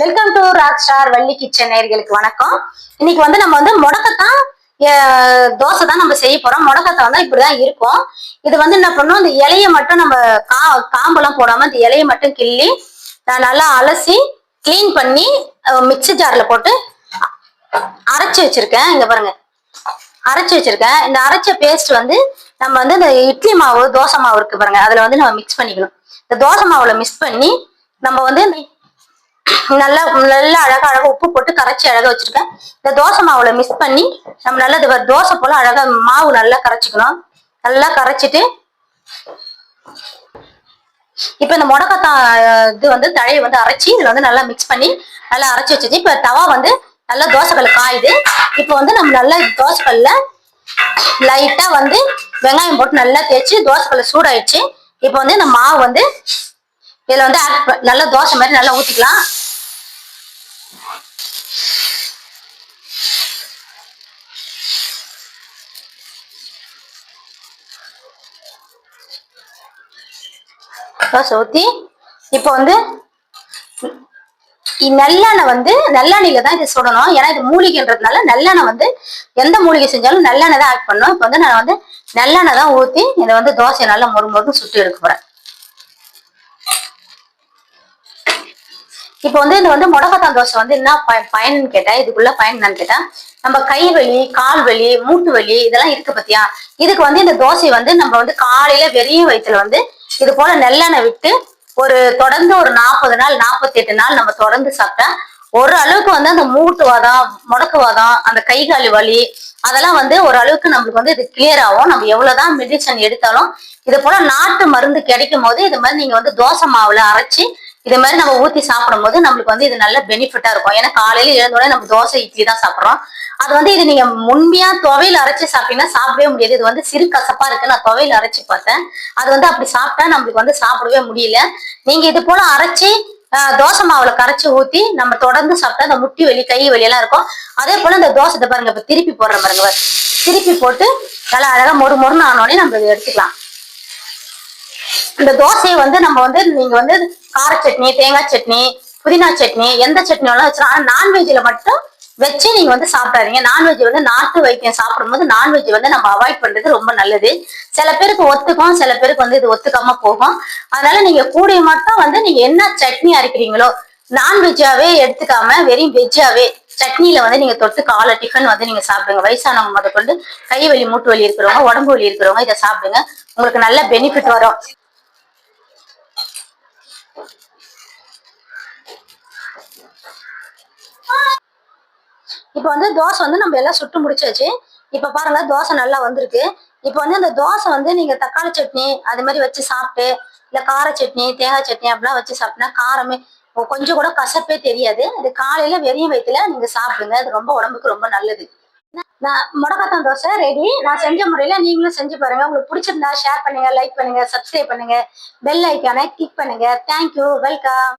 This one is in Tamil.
Welcome to rock star Valli kitchen நேர்களுக்கு வணக்கம். இன்னைக்கு வந்து நம்ம வந்து முடக்கத்தான் தோசை தான் நம்ம செய்ய போறோம். முடக்கத்தை வந்து இப்படிதான் இருக்கும். இது வந்து என்ன பண்ணணும் இந்த இலையை மட்டும் நம்ம கா காம்பெல்லாம் போடாம இந்த இலையை மட்டும் கிள்ளி நான் நல்லா அலசி க்ளீன் பண்ணி மிக்சி ஜார்ல போட்டு அரைச்சு வச்சிருக்கேன். இங்க பாருங்க. அரைச்சு வச்சிருக்கேன். இந்த அரைச்ச பேஸ்ட் வந்து நம்ம வந்து இந்த இட்லி மாவு தோசை மாவு இருக்கு பாருங்க. அதுல வந்து நம்ம மிக்ஸ் பண்ணிக்கணும். இந்த தோசை மாவுல மிக்ஸ் பண்ணி நம்ம வந்து இந்த நல்லா நல்லா அழகா அழகா உப்பு போட்டு கரைச்சி அழகா வச்சிருக்கேன். இந்த தோசை மாவுல மிக்ஸ் பண்ணி நம்ம நல்லா இது தோசை போல அழகா மாவு நல்லா கரைச்சிக்கணும். நல்லா கரைச்சிட்டு இப்ப இந்த முடக்கத்தான் இது வந்து தழையை வந்து அரைச்சி இதுல வந்து நல்லா மிக்ஸ் பண்ணி நல்லா அரைச்சி வச்சிச்சு இப்ப தவா வந்து நல்லா தோசைக்கல் காயுது. இப்ப வந்து நம்ம நல்லா தோசைக்கல்ல லைட்டா வந்து வெங்காயம் போட்டு நல்லா தேய்ச்சி தோசைக்கல்ல சூடாயிடுச்சு. இப்ப வந்து இந்த மாவு வந்து இதுல வந்து நல்லா தோசை மாதிரி நல்லா ஊத்திக்கலாம். தோசை ஊத்தி இப்போ வந்து நல்லெண்ணெய் வந்து நல்லெண்ணெயில தான் இது சுடணும். ஏன்னா இது மூலிகைன்றதுனால நல்லெண்ணெய் வந்து எந்த மூலிகை செஞ்சாலும் நல்லெண்ணெய் தான் ஆட் பண்ணும் இப்போ வந்து நான் வந்து நல்லெண்ணெய் தான் ஊத்தி இதை வந்து தோசையை நல்லா மொறு மொறுன்னு சுட்டு எடுக்க போறேன். இப்போ வந்து இந்த வந்து முடக்கத்தான் தோசை வந்து என்ன ப- பயன்னு கேட்டா இதுக்குள்ள பயன் என்னன்னு கேட்டா நம்ம கை வலி கால் வலி மூட்டு வலி இதெல்லாம் இருக்கு பத்தியா? இதுக்கு வந்து இந்த தோசை வந்து நம்ம வந்து காலையில வெறிய வயிற்றுல வந்து இது போல நெல்லெண்ணெய் விட்டு ஒரு தொடர்ந்து ஒரு நாற்பது நாள் நாற்பத்தி எட்டு நாள் நம்ம தொடர்ந்து சாப்பிட்டா ஒரு அளவுக்கு வந்து அந்த மூட்டு வாதம் முடக்குவாதம் அந்த கை கால் வலி அதெல்லாம் வந்து ஒரு அளவுக்கு நம்மளுக்கு வந்து இது கிளியர் ஆகும். நம்ம எவ்வளவுதான் மெடிசன் எடுத்தாலும் இது போல நாட்டு மருந்து கிடைக்கும் போது இது மாதிரி நீங்க வந்து தோசை மாவுல அரைச்சி இது மாதிரி நம்ம ஊத்தி சாப்பிடும் போது நம்மளுக்கு வந்து இது நல்ல பெனிஃபிட்டா இருக்கும். ஏன்னா காலையில எழுந்தோடனே நம்ம தோசை இட்லி தான் சாப்பிடுறோம். அது வந்து இது நீங்க முன்மையா துவையில அரைச்சு சாப்பிட்டீங்கன்னா சாப்பிடவே முடியாது. இது வந்து சிறு கசப்பா இருக்கு. நான் துவையில அரைச்சு பார்த்தேன். அது வந்து அப்படி சாப்பிட்டா நம்மளுக்கு வந்து சாப்பிடவே முடியல. நீங்க இது போல அரைச்சு ஆஹ், தோசை மாவுல கரைச்சு ஊத்தி நம்ம தொடர்ந்து சாப்பிட்டா அந்த முட்டி வலி கை வலியெல்லாம் இருக்கும். அதே போல இந்த தோசை பாருங்க இப்ப திருப்பி போடுற பாருங்க திருப்பி போட்டு நல்லா அழகா மொறு மொறுன்னு ஆனோடனே நம்ம இதை எடுத்துக்கலாம். இந்த தோசையை வந்து நம்ம வந்து நீங்க வந்து கார சட்னி தேங்காய் சட்னி புதினா சட்னி எந்த சட்னி வேணாலும் வச்சிடலாம் ஆனா நான்வெஜ்ல மட்டும் வச்சு நீங்க வந்து சாப்பிடாதீங்க. நான்வெஜ் வந்து நாட்டு வைத்தியம் சாப்பிடும்போது நான்வெஜ் வந்து நம்ம அவாய்ட் பண்றது ரொம்ப நல்லது. சில பேருக்கு ஒத்துக்கும் சில பேருக்கு வந்து இது ஒத்துக்காம போகும். அதனால நீங்க கூடிய மட்டும் வந்து நீங்க என்ன சட்னி அரைக்கிறீங்களோ நான்வெஜ்ஜாவே எடுத்துக்காம வெறும் வெஜ்ஜாவே சட்னியில வந்து நீங்க தொட்டு காலை டிஃபன் வந்து நீங்க சாப்பிடுங்க. வயசானவங்க முத கொண்டு கை வலி மூட்டு வலி இருக்கிறவங்க உடம்பு வலி இருக்கிறவங்க இதை சாப்பிடுங்க. உங்களுக்கு நல்ல பெனிஃபிட் வரும். இப்போ வந்து தோசை வந்து நம்ம எல்லாம் சுட்டு முடிச்சாச்சு. இப்போ பாருங்க தோசை நல்லா வந்திருக்கு. இப்போ வந்து அந்த தோசை வந்து நீங்க தக்காளி சட்னி அது மாதிரி வச்சு சாப்பிட்டு இல்ல கார சட்னி தேங்காய் சட்னி அப்படிலாம் வச்சு சாப்பிட்டா காரமே கொஞ்சம் கூட கசப்பே தெரியாது. அது காலையில வெறியும் வயிற்றுல நீங்க சாப்பிடுங்க. அது ரொம்ப உடம்புக்கு ரொம்ப நல்லது. நான் முடக்கத்தான் தோசை ரெடி நான் செஞ்ச முறையில் நீங்களும் செஞ்சு பாருங்க. உங்களுக்கு பிடிச்சிருந்தா ஷேர் பண்ணுங்க லைக் பண்ணுங்க சப்ஸ்கிரைப் பண்ணுங்க பெல் ஐக்கானை கிளிக் பண்ணுங்க. Thank you welcome